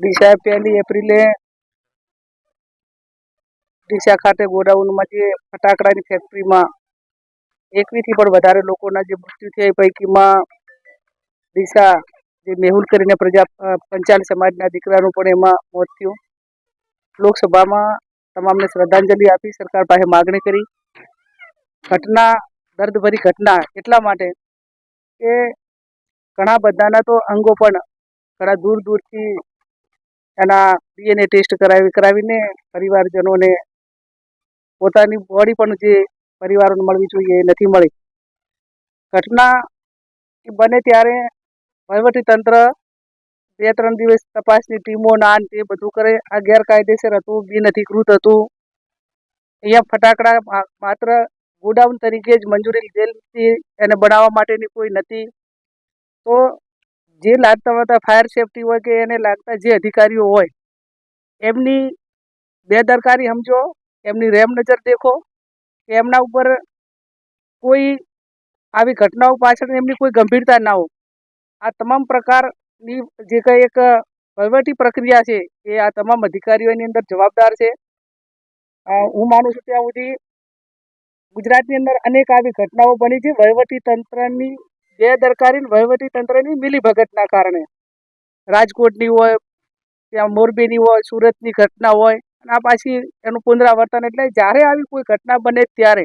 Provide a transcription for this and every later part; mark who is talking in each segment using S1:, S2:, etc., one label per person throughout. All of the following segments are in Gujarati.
S1: સાહેબ પહેલી એપ્રિલે ડીસા ખાતે ગોડાઉનમાં જે ફટાકડાની ફેક્ટરીમાં એકવીથી પણ વધારે લોકોના જે મૃત્યુ થયા એ પૈકીમાં ડીસા જે મેહુલ કરીને પ્રજા પંચાલ સમાજના દીકરાનું પણ એમાં મોત થયું. લોકસભામાં તમામને શ્રદ્ધાંજલિ આપી સરકાર પાસે માગણી કરી. ઘટના, દર્દભરી ઘટના એટલા માટે કે ઘણા બધાના તો અંગો પણ ઘણા દૂર દૂરથી એના ડીએનએ ટેસ્ટ કરાવી, કરાવીને પરિવારજનોને પોતાની બોડી પણ જે પરિવારોને મળવી જોઈએ એ નથી મળી. ઘટના બને ત્યારે તંત્ર બે ત્રણ દિવસ તપાસની ટીમો નાન તે બધું કરે. આ ગેરકાયદેસર હતું, બિનઅધિકૃત હતું. અહીંયા ફટાકડા માત્ર ગોડાઉન તરીકે જ મંજૂરી લીધેલી એને બનાવવા માટેની કોઈ નથી. તો જે લાગતા હતા ફાયર સેફટી હોય કે એને લાગતા જે અધિકારીઓ હોય, એમની બેદરકારી સમજો, એમની રેમ નજર દેખો, કે એમના ઉપર કોઈ આવી ઘટનાઓ પાછળ એમની કોઈ ગંભીરતા ના હોય. આ તમામ પ્રકારની જે કંઈ એક વહીવટી પ્રક્રિયા છે, એ આ તમામ અધિકારીઓની અંદર જવાબદાર છે. હું માનું છું ત્યાં સુધી ગુજરાતની અંદર અનેક આવી ઘટનાઓ બની છે. વહીવટી તંત્રની બેદરકારી વહીવટી તંત્રની મિલીભગતના કારણે. રાજકોટની હોય, ત્યાં મોરબીની હોય, સુરતની ઘટના હોય, અને આ પાછી એનું પુનરાવર્તન એટલે જ્યારે આવી કોઈ ઘટના બને ત્યારે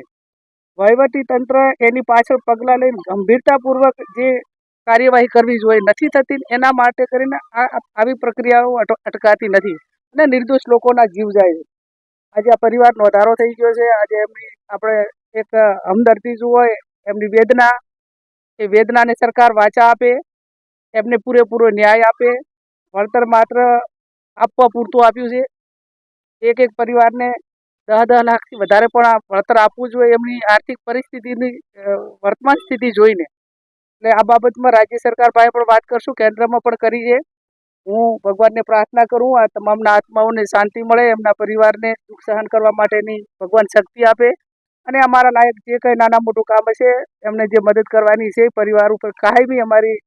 S1: વહીવટી તંત્ર એની પાછળ પગલાં લઈને ગંભીરતાપૂર્વક જે કાર્યવાહી કરવી જોઈએ, નથી થતી એના માટે કરીને આવી પ્રક્રિયાઓ અટકાતી નથી અને નિર્દોષ લોકોના જીવ જાય છે. આજે આ પરિવારનો વધારો થઈ ગયો છે. આજે એમની આપણે એક હમદર્દી જો હોય, એમની વેદના એ વેદનાને સરકાર વાચા આપે, એમને પૂરેપૂરો ન્યાય આપે. વળતર માત્ર આપવા પૂરતું આપ્યું છે. એક એક પરિવારને દહ દહ લાખથી વધારે પણ વળતર આપવું જોઈએ એમની આર્થિક પરિસ્થિતિની વર્તમાન સ્થિતિ જોઈને. એટલે આ બાબતમાં રાજ્ય સરકાર પાસે પણ વાત કરશું, કેન્દ્રમાં પણ કરી છે. હું ભગવાનને પ્રાર્થના કરું, આ તમામના આત્માઓને શાંતિ મળે, એમના પરિવારને દુઃખ સહન કરવા માટેની ભગવાન શક્તિ આપે. અને અમારા લાયક જે કંઈ નાના મોટું કામ હશે, એમને જે મદદ કરવાની છે પરિવાર ઉપર કાયમી અમારી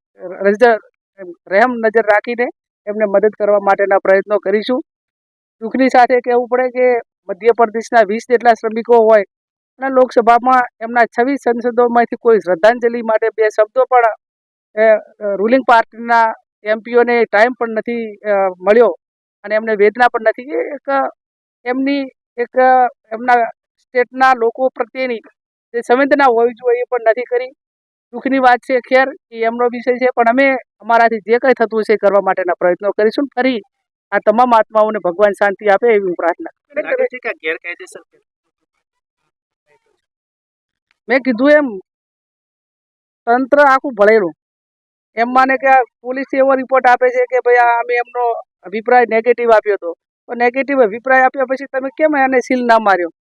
S1: નજર રહેમ નજર રાખીને એમને મદદ કરવા માટેના પ્રયત્નો કરીશું. દુઃખની સાથે કહેવું પડે કે મધ્યપ્રદેશના વીસ જેટલા શ્રમિકો હોય અને લોકસભામાં એમના છવ્વીસ સંસદોમાંથી કોઈ શ્રદ્ધાંજલિ માટે બે શબ્દો પણ રૂલિંગ પાર્ટીના એમપીઓને ટાઈમ પણ નથી મળ્યો અને એમને વેદના પણ નથી. એક, એમની એક એમના સ્ટેટના લોકો પ્રત્યેની જે સંવેદના હોવી જોઈએ એ પણ નથી કરી દુઃખની વાત છે ખેર એ એમનો વિષય છે પણ અમે અમારાથી જે કંઈ થતું છે એ કરવા માટેના પ્રયત્નો કરીશું. ફરી આ તમામ આત્માઓને ભગવાન શાંતિ આપે એવી હું પ્રાર્થના મેં કીધું એમ તંત્ર આખું ભળેલું. એમ માને કે પોલીસ એવો રિપોર્ટ આપે છે કે ભાઈ આ અમે એમનો અભિપ્રાય નેગેટિવ આપ્યો હતો. તો નેગેટિવ અભિપ્રાય આપ્યા પછી તમે કેમ એને સીલ ના માર્યો?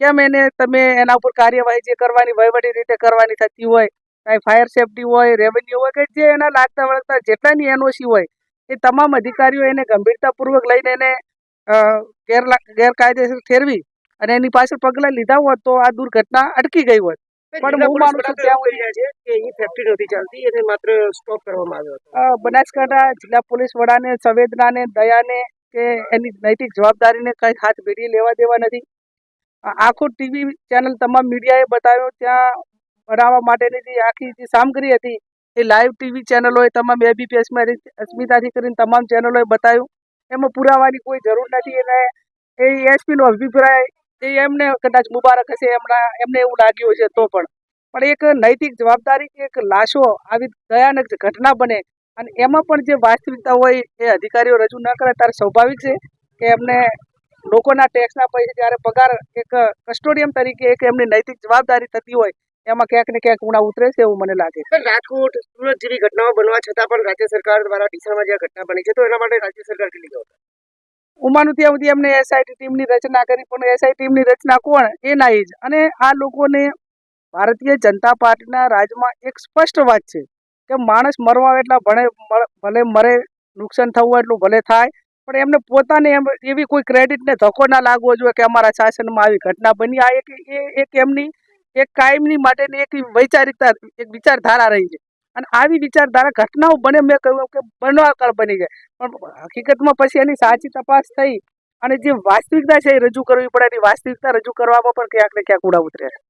S1: કેમ એને તમે એના ઉપર કાર્યવાહી જે કરવાની વહીવટી રીતે કરવાની થતી હોય કાંઈ ફાયર સેફટી હોય રેવન્યુ હોય કે જે એના લાગતા વળગતા જેટલાની એનઓસી હોય એ તમામ અધિકારીઓ એને ગંભીરતાપૂર્વક લઈને એને ગેરકાયદેસર ઠેરવી અને એની પાછળ પગલાં લીધા હોત તો આ દુર્ઘટના અટકી ગઈ હોત. પણ હું માનું છું ત્યાં
S2: ફેક્ટરી નહોતી ચાલતી એને માત્ર સ્ટોપ કરવામાં આવ્યો હતો.
S1: બનાસકાંઠા જિલ્લા પોલીસ વડાને સંવેદનાને દયાને કે એની નૈતિક જવાબદારીને કંઈ હાથ ભેડી લેવા દેવા નથી. આખું ટીવી ચેનલ તમામ મીડિયાએ બતાવ્યો. ત્યાં બનાવવા માટેની જે આખી જે સામગ્રી હતી, એ લાઈવ ટીવી ચેનલોએ તમામ એબીપીએસમાં અસ્મિતાથી કરીને તમામ ચેનલોએ બતાવ્યું. એમાં પુરાવાની કોઈ જરૂર નથી અને એ એસપીનો અભિપ્રાય, એ એમને કદાચ મુબારક હશે, એમના, એમને એવું લાગ્યું હશે તો પણ. પણ એક નૈતિક જવાબદારી કે એક લાશો આવી ભયાનક ઘટના બને અને એમાં પણ જે વાસ્તવિકતા હોય એ અધિકારીઓ રજૂ ન કરે ત્યારે સ્વાભાવિક છે કે એમને લોકોના ટેક્સના પૈસે જ્યારે પગાર એક કસ્ટોડિયમ તરીકે એક એમની નૈતિક જવાબદારી થતી હોય એમાં ક્યાંક ને ક્યાંક ઉણા ઉતરે છે એવું મને લાગે છે.
S2: રાજકોટ સુરત જેવી ઘટનાઓ બનવા છતાં પણ રાજ્ય સરકાર દ્વારા ડીસામાં જે ઘટના બની છે તો એના માટે રાજ્ય સરકાર કેટલી જવાબદાર
S1: હું માનું ત્યાં સુધી એમને એસઆઈટી ટીમની રચના કરી પણ એસઆઈટી ટીમની રચના કોણ? એ ના જ. અને આ લોકોને ભારતીય જનતા પાર્ટીના રાજમાં એક સ્પષ્ટ વાત છે કે માણસ મરવા એટલા ભણે ભલે મરે નુકસાન થવું એટલું ભલે થાય પણ એમને પોતાને એમ એવી કોઈ ક્રેડિટને ધક્કો ના લાગવો જોઈએ કે અમારા શાસનમાં આવી ઘટના બની. આ એક એક એમની, એક કાયમની માટેની એક વૈચારિકતા, એક વિચારધારા રહી છે. અને આવી વિચારધારા ઘટનાઓ બને મેં કહ્યું કે બનવા કાળ બની જાય. પણ હકીકતમાં પછી એની સાચી તપાસ થઈ અને જે વાસ્તવિકતા છે એ રજૂ કરવી પડે. એની વાસ્તવિકતા રજૂ કરવામાં પણ ક્યાંક ને ક્યાંક ઉડા ઉતરે છે